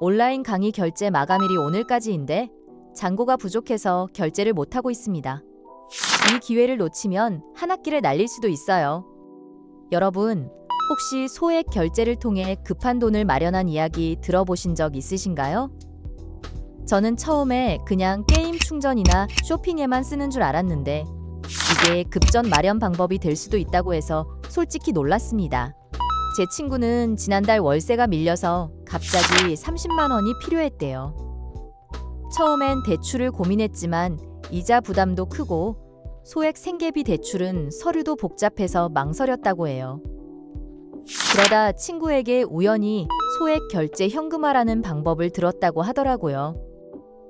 온라인 강의 결제 마감일이 오늘까지인데 잔고가 부족해서 결제를 못하고 있습니다. 이 기회를 놓치면 한 학기를 날릴 수도 있어요. 여러분, 혹시 소액 결제를 통해 급한 돈을 마련한 이야기 들어보신 적 있으신가요? 저는 처음에 그냥 게임 충전이나 쇼핑에만 쓰는 줄 알았는데 이게 급전 마련 방법이 될 수도 있다고 해서 솔직히 놀랐습니다. 제 친구는 지난달 월세가 밀려서 갑자기 30만 원이 필요했대요. 처음엔 대출을 고민했지만 이자 부담도 크고 소액 생계비 대출은 서류도 복잡해서 망설였다고 해요. 그러다 친구에게 우연히 소액 결제 현금화라는 방법을 들었다고 하더라고요.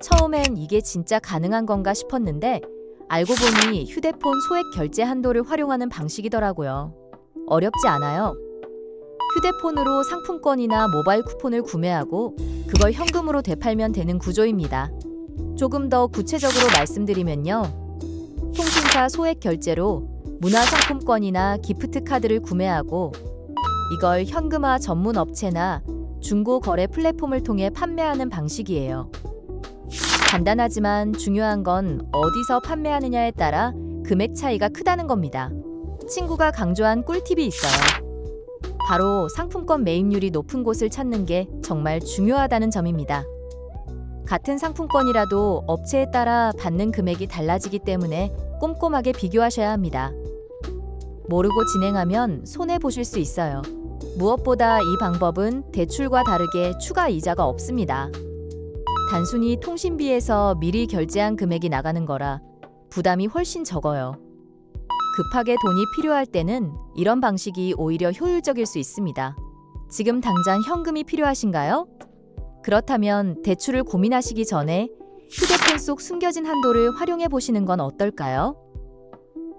처음엔 이게 진짜 가능한 건가 싶었는데 알고 보니 휴대폰 소액 결제 한도를 활용하는 방식이더라고요. 어렵지 않아요. 휴대폰으로 상품권이나 모바일 쿠폰을 구매하고 그걸 현금으로 되팔면 되는 구조입니다. 조금 더 구체적으로 말씀드리면요. 통신사 소액 결제로 문화상품권이나 기프트 카드를 구매하고 이걸 현금화 전문 업체나 중고 거래 플랫폼을 통해 판매하는 방식이에요. 간단하지만 중요한 건 어디서 판매하느냐에 따라 금액 차이가 크다는 겁니다. 친구가 강조한 꿀팁이 있어요. 바로 상품권 매입률이 높은 곳을 찾는 게 정말 중요하다는 점입니다. 같은 상품권이라도 업체에 따라 받는 금액이 달라지기 때문에 꼼꼼하게 비교하셔야 합니다. 모르고 진행하면 손해 보실 수 있어요. 무엇보다 이 방법은 대출과 다르게 추가 이자가 없습니다. 단순히 통신비에서 미리 결제한 금액이 나가는 거라 부담이 훨씬 적어요. 급하게 돈이 필요할 때는 이런 방식이 오히려 효율적일 수 있습니다. 지금 당장 현금이 필요하신가요? 그렇다면 대출을 고민하시기 전에 휴대폰 속 숨겨진 한도를 활용해 보시는 건 어떨까요?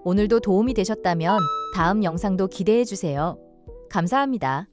오늘도 도움이 되셨다면 다음 영상도 기대해 주세요. 감사합니다.